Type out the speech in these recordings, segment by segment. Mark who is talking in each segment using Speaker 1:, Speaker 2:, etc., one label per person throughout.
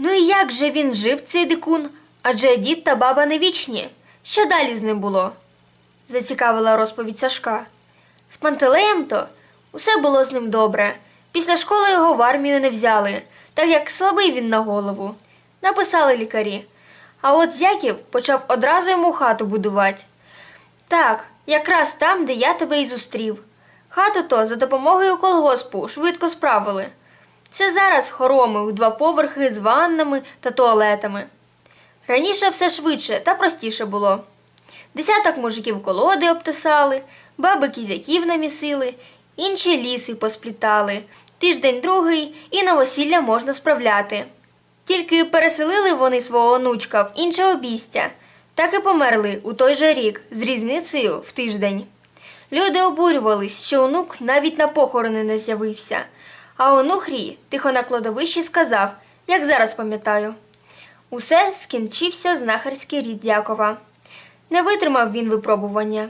Speaker 1: Ну і як же він жив, цей дикун? Адже дід та баба не вічні. Що далі з ним було? зацікавила розповідь Сашка. З Пантелеєм то усе було з ним добре. Після школи його в армію не взяли, так як слабий він на голову. Написали лікарі. А от Зяків почав одразу йому хату будувати. Так, якраз там, де я тебе і зустрів. Хату то за допомогою колгоспу швидко справили. Це зараз хороми у два поверхи з ваннами та туалетами. Раніше все швидше та простіше було. Десяток мужиків колоди обтисали, баби кізяків намісили, інші ліси посплітали. Тиждень другий і новосілля можна справляти. Тільки переселили вони свого онучка в інше обійстя, так і померли у той же рік з різницею в тиждень. Люди обурювались, що онук навіть на похорони не з'явився. А онухрій тихо на кладовищі сказав, як зараз пам'ятаю. Усе скінчився знахарський рід Якова. Не витримав він випробування.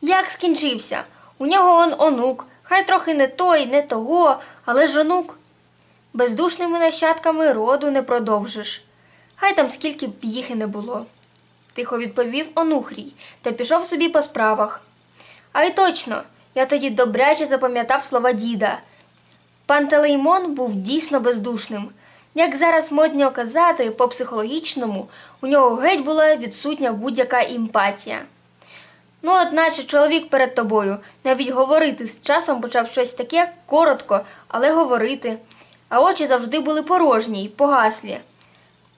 Speaker 1: Як скінчився? У нього он онук, хай трохи не той, не того, але ж онук. Бездушними нащадками роду не продовжиш. Хай там скільки б їх і не було. Тихо відповів онухрій та пішов собі по справах. А й точно, я тоді добряче запам'ятав слова діда. Пантелеймон був дійсно бездушним. Як зараз модньо казати, по психологічному, у нього геть була відсутня будь-яка емпатія. Ну, одначе чоловік перед тобою навіть говорити з часом почав щось таке коротко, але говорити, а очі завжди були порожні й погаслі.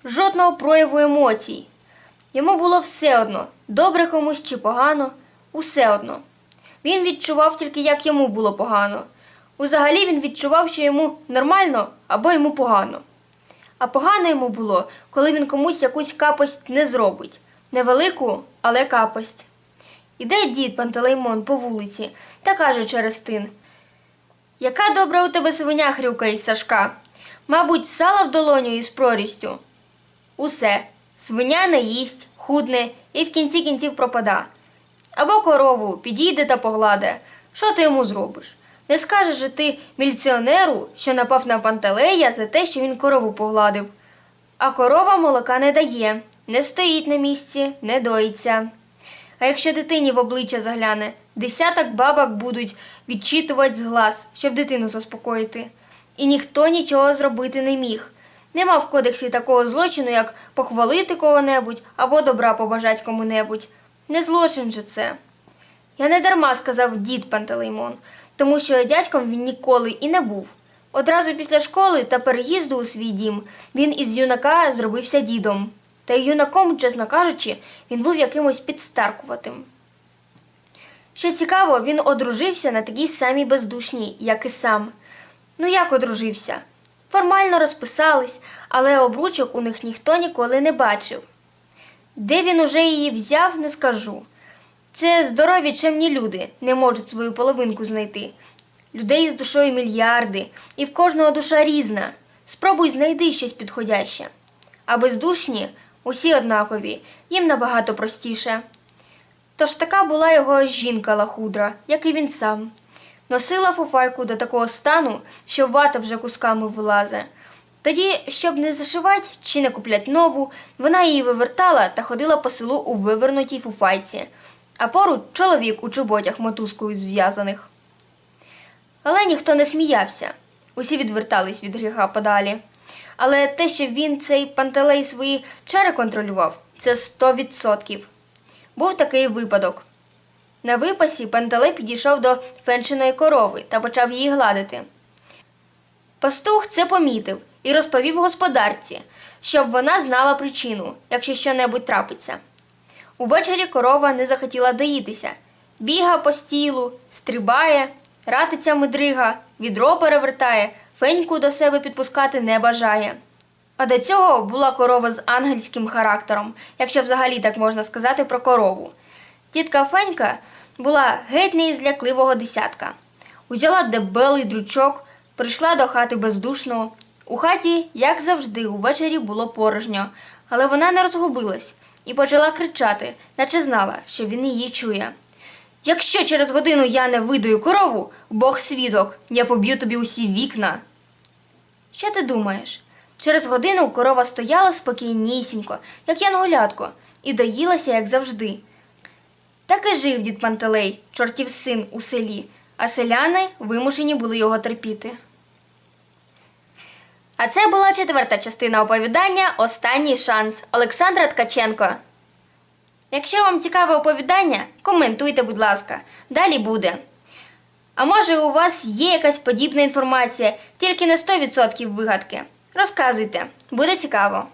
Speaker 1: Жодного прояву емоцій. Йому було все одно, добре комусь чи погано, усе одно. Він відчував тільки, як йому було погано. Узагалі він відчував, що йому нормально або йому погано. А погано йому було, коли він комусь якусь капость не зробить. Невелику, але капость. Іде дід Пантелеймон по вулиці та каже через тин. Яка добра у тебе свиня хрюкає із Сашка? Мабуть, сала в долоню із прорістю. Усе. Свиня не їсть, худне і в кінці кінців пропада. Або корову підійде та погладе. Що ти йому зробиш? Не скажеш же ти міліціонеру, що напав на пантелея за те, що він корову погладив. А корова молока не дає, не стоїть на місці, не доїться. А якщо дитині в обличчя загляне, десяток бабок будуть відчитувати з глаз, щоб дитину заспокоїти. І ніхто нічого зробити не міг. Нема в кодексі такого злочину, як похвалити кого-небудь або добра побажати кому-небудь. Не злочин же це. Я не дарма сказав дід Пантелеймон, тому що дядьком він ніколи і не був. Одразу після школи та переїзду у свій дім він із юнака зробився дідом. Та й юнаком, чесно кажучи, він був якимось підстаркуватим. Що цікаво, він одружився на такій самій бездушній, як і сам. Ну як одружився? Формально розписались, але обручок у них ніхто ніколи не бачив. Де він уже її взяв, не скажу. Це здорові чемні люди не можуть свою половинку знайти. Людей з душою мільярди, і в кожного душа різна. Спробуй знайди щось підходяще. А бездушні усі однакові, їм набагато простіше. Тож така була його жінка лахудра, як і він сам. Носила фуфайку до такого стану, що вата вже кусками вилазе. Тоді, щоб не зашивати чи не куплять нову, вона її вивертала та ходила по селу у вивернутій фуфайці, а поруч чоловік у чоботях мотузкою зв'язаних. Але ніхто не сміявся, усі відвертались від гріха подалі. Але те, що він цей пантелей свої чари контролював, це сто відсотків. Був такий випадок. На випасі Пантелей підійшов до феншиної корови та почав її гладити. Пастух це помітив і розповів господарці, щоб вона знала причину, якщо що-небудь трапиться. Увечері корова не захотіла доїтися. Біга по стілу, стрибає, ратиться мидрига, відро перевертає, феньку до себе підпускати не бажає. А до цього була корова з ангельським характером, якщо взагалі так можна сказати про корову. Тітка Фенька була геть не із лякливого десятка. Узяла дебелий дручок, прийшла до хати бездушного. У хаті, як завжди, увечері було порожньо, але вона не розгубилась і почала кричати, наче знала, що він її чує. Якщо через годину я не видаю корову, Бог свідок, я поб'ю тобі усі вікна. Що ти думаєш? Через годину корова стояла спокійнісінько, як янголятко, і доїлася, як завжди. Так і жив дід Пантелей, чортів син у селі, а селяни вимушені були його терпіти. А це була четверта частина оповідання Останній шанс Олександра Ткаченко. Якщо вам цікаве оповідання, коментуйте, будь ласка. Далі буде. А може, у вас є якась подібна інформація, тільки не 100% вигадки. Розказуйте, буде цікаво.